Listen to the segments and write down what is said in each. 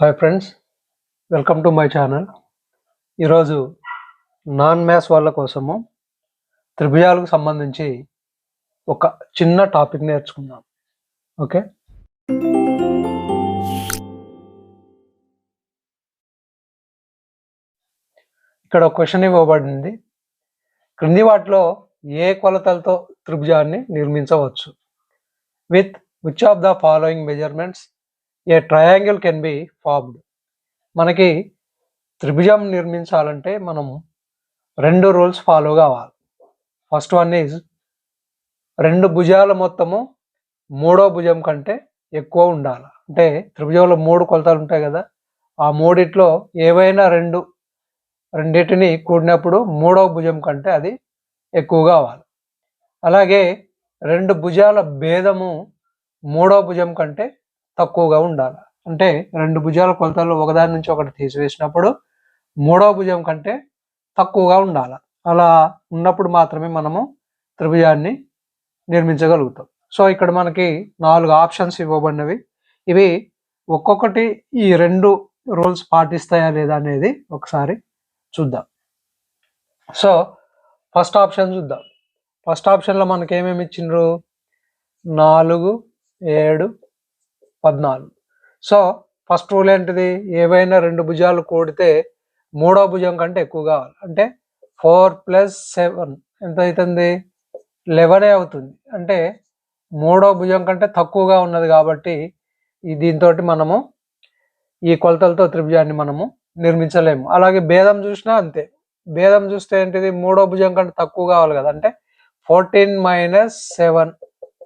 Hi friends welcome to my channel ఈరోజు non maths వాళ్ళ కోసము త్రిభుజాలకు సంబంధించి ఒక చిన్న టాపిక్ నేర్చుకుందాం. ఓకే ఇక్కడ ఒక క్వశ్చన్ ఇవ్వబడింది. క్రింది వాటిలో ఏ కొలతలతో త్రిభుజాన్ని నిర్మించవచ్చు? With which of the following measurements a triangle can be formed మనకి త్రిభుజం నిర్మించాలంటే మనం రెండు రూల్స్ ఫాలో కావాలి. ఫస్ట్ వన్ ఈజ్ రెండు భుజాల మొత్తము మూడో భుజం కంటే ఎక్కువ ఉండాలి. అంటే త్రిభుజంలో మూడు కొలతలు ఉంటాయి కదా ఆ మూడిట్లో ఏవైనా రెండు రెండింటిని కూడినప్పుడు మూడో భుజం కంటే అది ఎక్కువ కావాలి. అలాగే రెండు భుజాల భేదము మూడో భుజం కంటే తక్కువగా ఉండాలి. అంటే రెండు భుజాల కొలతలు ఒకదాని నుంచి ఒకటి తీసివేసినప్పుడు మూడో భుజం కంటే తక్కువగా ఉండాలి. అలా ఉన్నప్పుడు మాత్రమే మనము త్రిభుజాన్ని నిర్మించగలుగుతాం. సో ఇక్కడ మనకి నాలుగు ఆప్షన్స్ ఇవ్వబడినవి. ఇవి ఒక్కొక్కటి ఈ రెండు రూల్స్ పాటిస్తాయా లేదా అనేది ఒకసారి చూద్దాం. సో ఫస్ట్ ఆప్షన్ చూద్దాం. ఫస్ట్ ఆప్షన్లో మనకి ఏమేమి ఇచ్చిండ్రు? నాలుగు ఏడు పద్నాలుగు. సో ఫస్ట్ రూల్ ఏంటిది? ఏవైనా రెండు భుజాలు కూడితే మూడో భుజం కంటే ఎక్కువ కావాలి. అంటే ఫోర్ ప్లస్ సెవెన్ ఎంత అవుతుంది లెవెనే అవుతుంది. అంటే మూడో భుజం కంటే తక్కువగా ఉన్నది కాబట్టి దీంతో మనము ఈ కొలతలతో త్రిభుజాన్ని మనము నిర్మించలేము. అలాగే భేదం చూసినా అంతే. భేదం చూస్తే ఏంటిది? మూడో భుజం కంటే తక్కువ కావాలి కదా. అంటే ఫోర్టీన్ మైనస్ సెవెన్.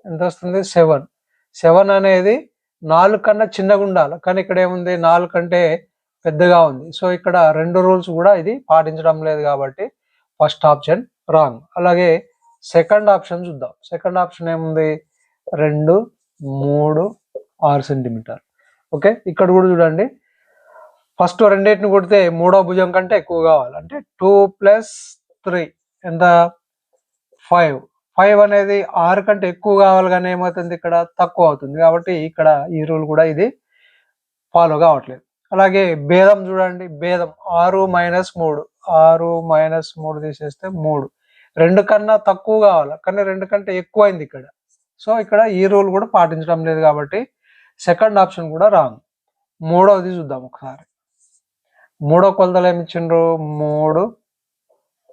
ఎంత వస్తుంది? సెవెన్. సెవెన్ అనేది నాలుగు కన్నా చిన్నగా ఉండాలి. కానీ ఇక్కడ ఏముంది? నాలుగు కంటే పెద్దగా ఉంది. సో ఇక్కడ రెండు రూల్స్ కూడా ఇది పాటించడం లేదు కాబట్టి ఫస్ట్ ఆప్షన్ రాంగ్. అలాగే సెకండ్ ఆప్షన్ చూద్దాం. సెకండ్ ఆప్షన్ ఏముంది? రెండు మూడు ఆరు సెంటీమీటర్. ఓకే? ఇక్కడ కూడా చూడండి. ఫస్ట్ రెండింటిని కొడితే మూడో భుజం కంటే ఎక్కువ కావాలి. అంటే టూ ప్లస్ త్రీ. ఎంత? ఫైవ్. ఫైవ్ అనేది ఆరు కంటే ఎక్కువ కావాలి కానీ ఏమవుతుంది ఇక్కడ? తక్కువ అవుతుంది. కాబట్టి ఇక్కడ ఈ రూల్ కూడా ఇది ఫాలో కావట్లేదు. అలాగే భేదం చూడండి. భేదం ఆరు మైనస్ మూడు. ఆరు మైనస్ మూడు తీసేస్తే మూడు. రెండు కన్నా తక్కువ కావాలి? కానీ రెండు కంటే ఎక్కువ అయింది ఇక్కడ. సో ఇక్కడ ఈ రూల్ కూడా పాటించడం లేదు కాబట్టి సెకండ్ ఆప్షన్ కూడా రాంగ్. మూడవది చూద్దాం ఒకసారి. మూడో కొలతలు ఏమి ఇచ్చిండ్రు? మూడు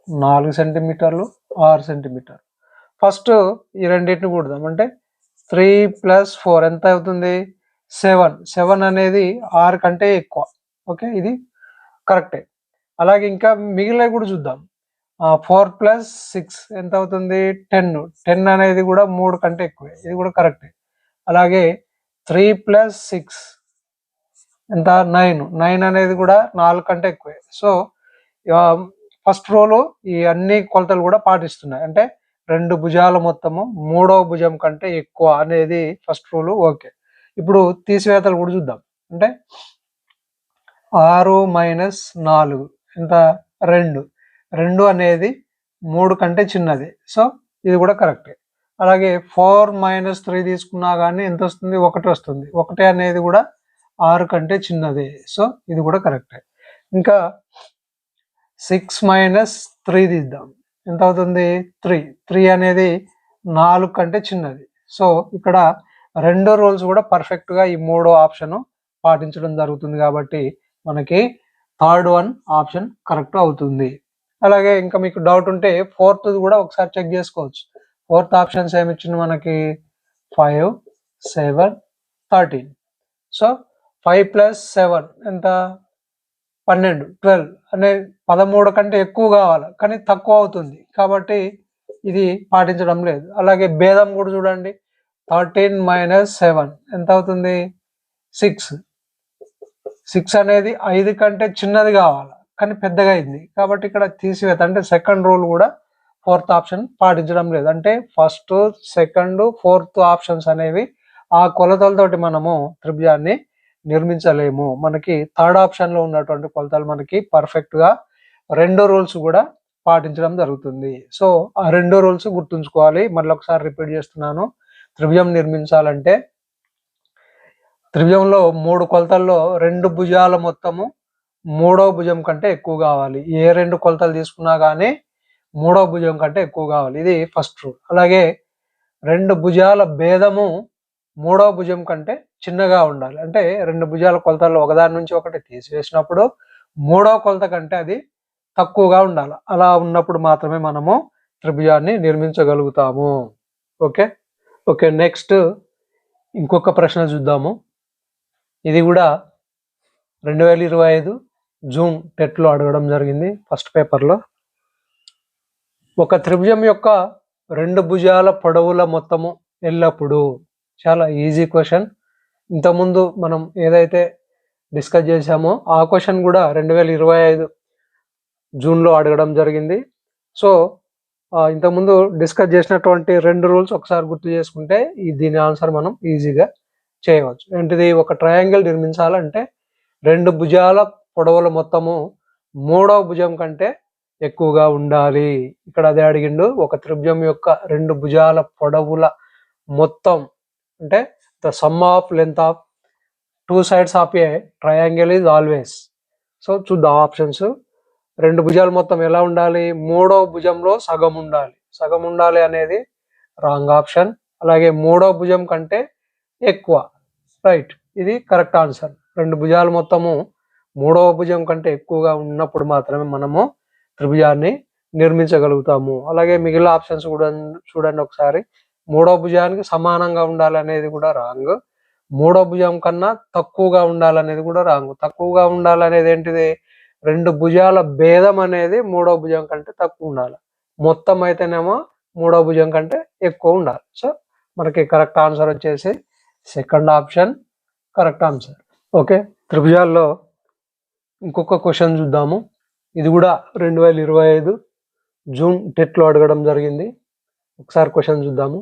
నాలుగు సెంటీమీటర్లు ఆరు సెంటీమీటర్లు ఫస్ట్ ఈ రెండింటిని కూడదాం. అంటే త్రీ ప్లస్ ఫోర్ ఎంత అవుతుంది? సెవెన్ సెవెన్ అనేది ఆరు కంటే ఎక్కువ. ఓకే? ఇది కరెక్టే అలాగే ఇంకా మిగిలినవి కూడా చూద్దాం. ఫోర్ ప్లస్ సిక్స్ ఎంత అవుతుంది? టెన్ టెన్ అనేది కూడా మూడు కంటే ఎక్కువే. ఇది కూడా కరెక్టే అలాగే త్రీ ప్లస్ సిక్స్ ఎంత? నైన్ నైన్ అనేది కూడా నాలుగు కంటే ఎక్కువే. సో ఫస్ట్ రోలో ఈ అన్ని కొలతలు కూడా పాటిస్తున్నాయి. అంటే రెండు భుజాల మొత్తము మూడో భుజం కంటే ఎక్కువ అనేది ఫస్ట్ రూల్ ఓకే ఇప్పుడు తీసివేతలు కూడా చూద్దాం. అంటే ఆరు మైనస్ నాలుగు ఇంత రెండు. రెండు అనేది మూడు కంటే చిన్నది. సో ఇది కూడా కరెక్టే అలాగే ఫోర్ మైనస్ త్రీ తీసుకున్నా కానీ ఎంత వస్తుంది? ఒకటి వస్తుంది. ఒకటి అనేది కూడా ఆరు కంటే చిన్నది. సో ఇది కూడా కరెక్టే ఇంకా సిక్స్ మైనస్ త్రీ తీద్దాం. ఎంత అవుతుంది త్రీ. త్రీ అనేది నాలుగు కంటే చిన్నది. సో ఇక్కడ రెండో రూల్స్ కూడా పర్ఫెక్ట్గా ఈ మూడో ఆప్షన్ పాటించడం జరుగుతుంది కాబట్టి మనకి థర్డ్ వన్ ఆప్షన్ కరెక్ట్ అవుతుంది. అలాగే ఇంకా మీకు డౌట్ ఉంటే ఫోర్త్ కూడా ఒకసారి చెక్ చేసుకోవచ్చు. ఫోర్త్ ఆప్షన్స్ ఏమి ఇచ్చింది మనకి? Five seven thirteen. So five plus seven ఎంత? పన్నెండు ట్వెల్వ్ అనే పదమూడు కంటే ఎక్కువ కావాలి. కానీ తక్కువ అవుతుంది. కాబట్టి ఇది పాటించడం లేదు. అలాగే భేదం కూడా చూడండి. Thirteen minus seven. ఎంత అవుతుంది? సిక్స్. సిక్స్ అనేది ఐదు కంటే చిన్నది కావాలి. కానీ పెద్దగా అయింది. కాబట్టి ఇక్కడ తీసివేత. అంటే సెకండ్ రూల్ కూడా ఫోర్త్ ఆప్షన్ పాటించడం లేదు. అంటే ఫస్ట్ సెకండ్ ఫోర్త్ ఆప్షన్స్ అనేవి ఆ కొలతలతోటి మనము త్రిభుజాన్ని నిర్మించలేము. మనకి థర్డ్ ఆప్షన్లో ఉన్నటువంటి కొలతలు మనకి పర్ఫెక్ట్గా రూల్స్ కూడా పాటించడం జరుగుతుంది. సో ఆ రెండో రూల్స్ గుర్తుంచుకోవాలి. మళ్ళీ ఒకసారి రిపీట్ చేస్తున్నాను. త్రిభుజం నిర్మించాలంటే త్రిభుజంలో మూడు కొలతల్లో రెండు భుజాల మొత్తము మూడో భుజం కంటే ఎక్కువ కావాలి. ఏ రెండు కొలతలు తీసుకున్నా కానీ మూడో భుజం కంటే ఎక్కువ కావాలి. ఇది ఫస్ట్ రూల్ అలాగే రెండు భుజాల భేదము మూడో భుజం కంటే చిన్నగా ఉండాలి. అంటే రెండు భుజాల కొలతలు ఒకదాని నుంచి ఒకటి తీసివేసినప్పుడు మూడో కొలత కంటే అది తక్కువగా ఉండాలి. అలా ఉన్నప్పుడు మాత్రమే మనము త్రిభుజాన్ని నిర్మించగలుగుతాము. ఓకే? ఓకే నెక్స్ట్ ఇంకొక ప్రశ్న చూద్దాము. ఇది కూడా రెండు వేల ఇరవై ఐదు జూన్ టెట్లో అడగడం జరిగింది ఫస్ట్ పేపర్లో. ఒక త్రిభుజం యొక్క రెండు భుజాల పొడవుల మొత్తము ఎల్లప్పుడూ. చాలా ఈజీ క్వశ్చన్. ఇంతకుముందు మనం ఏదైతే డిస్కస్ చేశామో ఆ క్వశ్చన్ కూడా రెండు వేల ఇరవై ఐదు జూన్లో అడగడం జరిగింది. సో ఇంతకుముందు డిస్కస్ చేసినటువంటి రెండు రూల్స్ ఒకసారి గుర్తు చేసుకుంటే ఈ దీని ఆన్సర్ మనం ఈజీగా చేయవచ్చు. ఏంటిది? ఒక ట్రయాంగిల్ నిర్మించాలంటే రెండు భుజాల పొడవుల మొత్తము మూడవ భుజం కంటే ఎక్కువగా ఉండాలి. ఇక్కడ అదే అడిగిండు ఒక త్రిభుజం యొక్క రెండు భుజాల పొడవుల మొత్తం అంటే the sum of length of two sides of a triangle is always so చూద్దాం ఆప్షన్స్ రెండు భుజాలు మొత్తం ఎలా ఉండాలి? మూడో భుజంలో సగం ఉండాలి. సగం ఉండాలి అనేది రాంగ్ ఆప్షన్ అలాగే మూడో భుజం కంటే ఎక్కువ. రైట్ ఇది కరెక్ట్ ఆన్సర్ రెండు భుజాలు మొత్తము మూడవ భుజం కంటే ఎక్కువగా ఉన్నప్పుడు మాత్రమే మనము త్రిభుజాన్ని నిర్మించగలుగుతాము. అలాగే మిగిలిన ఆప్షన్స్ కూడా చూడండి ఒకసారి. మూడో భుజానికి సమానంగా ఉండాలనేది కూడా రాంగ్. మూడో భుజం కన్నా తక్కువగా ఉండాలనేది కూడా రాంగ్. తక్కువగా ఉండాలనేది ఏంటిది? రెండు భుజాల భేదం అనేది మూడో భుజం కంటే తక్కువ ఉండాలి. మొత్తం అయితేనేమో మూడో భుజం కంటే ఎక్కువ ఉండాలి. సో మనకి కరెక్ట్ ఆన్సర్ వచ్చేసి second option correct answer. Okay త్రిభుజాల్లో ఇంకొక క్వశ్చన్ చూద్దాము. ఇది కూడా రెండు వేల ఇరవై ఐదు జూన్ టెట్లో అడగడం జరిగింది. ఒకసారి క్వశ్చన్ చూద్దాము.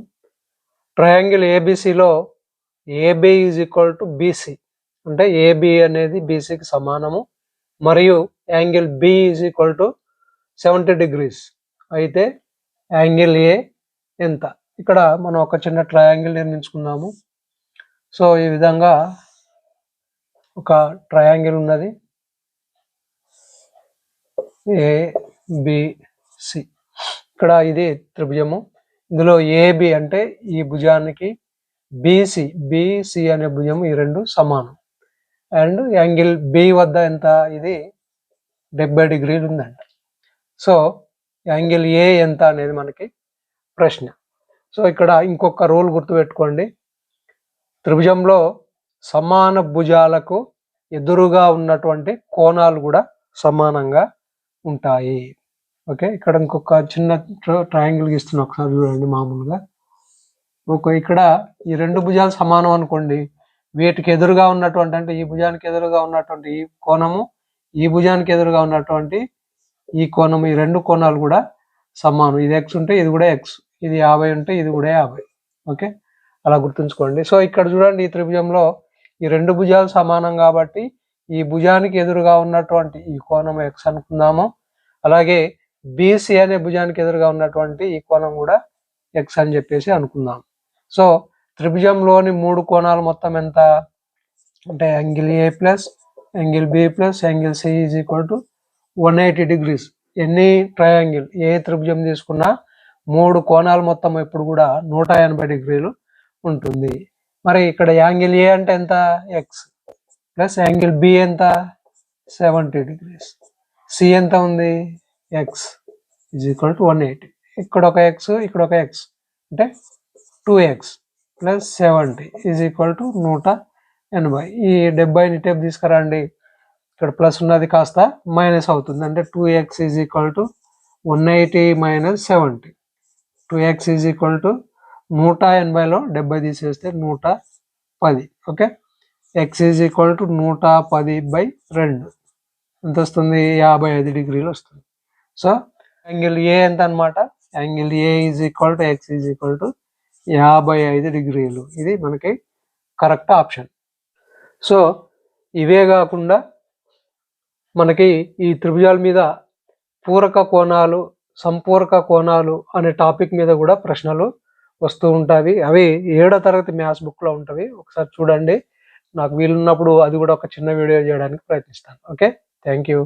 Triangle ఏబిసిలో AB is equal to BC అంటే ఏబి అనేది బీసీకి సమానము. మరియు angle B is equal to seventy degrees అయితే యాంగిల్ ఏ ఎంత? ఇక్కడ మనం ఒక చిన్న ట్రయాంగిల్ నిర్మించుకుందాము. సో ఈ విధంగా ఒక ట్రయాంగిల్ ఉన్నది. ఏబిసి ఇక్కడ ఇది త్రిభుజము. ఇందులో ఏబి అంటే ఈ భుజానికి బిసి బిసి అనే భుజం ఈ రెండు సమానం. అండ్ యాంగిల్ బి వద్ద ఎంత? ఇది డెబ్బై డిగ్రీలు ఉందంట. సో యాంగిల్ ఏ ఎంత అనేది మనకి ప్రశ్న. సో ఇక్కడ ఇంకొక రూల్ గుర్తుపెట్టుకోండి. త్రిభుజంలో సమాన భుజాలకు ఎదురుగా ఉన్నటువంటి కోణాలు కూడా సమానంగా ఉంటాయి. ఓకే ఇక్కడ ఇంకొక చిన్న ట్రయాంగిల్ గీస్తున్నా ఒకసారి చూడండి మామూలుగా. ఓకే ఇక్కడ ఈ రెండు భుజాలు సమానం అనుకోండి. వీటికి ఎదురుగా ఉన్నటువంటి అంటే ఈ భుజానికి ఎదురుగా ఉన్నటువంటి ఈ కోణము ఈ భుజానికి ఎదురుగా ఉన్నటువంటి ఈ కోణము ఈ రెండు కోణాలు కూడా సమానం. ఇది ఎక్స్ ఉంటే ఇది కూడా ఎక్స్ ఇది యాభై ఉంటే ఇది కూడా యాభై. ఓకే అలా గుర్తుంచుకోండి. సో ఇక్కడ చూడండి ఈ త్రిభుజంలో ఈ రెండు భుజాలు సమానం కాబట్టి ఈ భుజానికి ఎదురుగా ఉన్నటువంటి ఈ కోణం ఎక్స్ అనుకుందాము. అలాగే బీసీ అనే భుజానికి ఎదురుగా ఉన్నటువంటి ఈ కోణం కూడా ఎక్స్ అని చెప్పేసి అనుకుందాం. సో త్రిభుజంలోని మూడు కోణాలు మొత్తం ఎంత? అంటే angle A plus angle B plus angle C is equal to one eighty degrees ఎన్ని ట్రయాంగిల్ ఏ త్రిభుజం తీసుకున్నా మూడు కోణాలు మొత్తం ఇప్పుడు కూడా నూట ఎనభై డిగ్రీలు ఉంటుంది. మరి ఇక్కడ యాంగిల్ ఏ అంటే ఎంత? ఎక్స్ ప్లస్ యాంగిల్ బి ఎంత? సెవెంటీ డిగ్రీస్ సి ఎంత ఉంది? X is equal to one eighty ఇక్కడ ఒక ఎక్స్ ఇక్కడ ఒక ఎక్స్ అంటే two X plus seventy is equal to నూట ఎనభై. ఈ డెబ్బైని టేప్ తీసుకురండి. ఇక్కడ ప్లస్ ఉన్నది కాస్త మైనస్ అవుతుంది. అంటే two X is equal to one eighty minus seventy two X is equal to నూట ఎనభైలో డెబ్బై తీసేస్తే నూట పది. Okay? X is equal to నూట పది బై రెండు. ఎంత వస్తుంది యాభై ఐదు డిగ్రీలు వస్తుంది సో యాంగిల్ ఏ ఎంత అనమాట angle A is equal to X is equal to యాభై ఐదు డిగ్రీలు. ఇది మనకి కరెక్ట్ ఆప్షన్. సో ఇవే కాకుండా మనకి ఈ త్రిభుజాల మీద పూరక కోణాలు సంపూరక కోణాలు అనే టాపిక్ మీద కూడా ప్రశ్నలు వస్తూ ఉంటాయి. అవి ఏడో తరగతి మ్యాథ్స్ బుక్లో ఉంటాయి ఉంటవి. ఒకసారి చూడండి. నాకు వీలున్నప్పుడు అది కూడా ఒక చిన్న వీడియో చేయడానికి ప్రయత్నిస్తాను. ఓకే? Thank you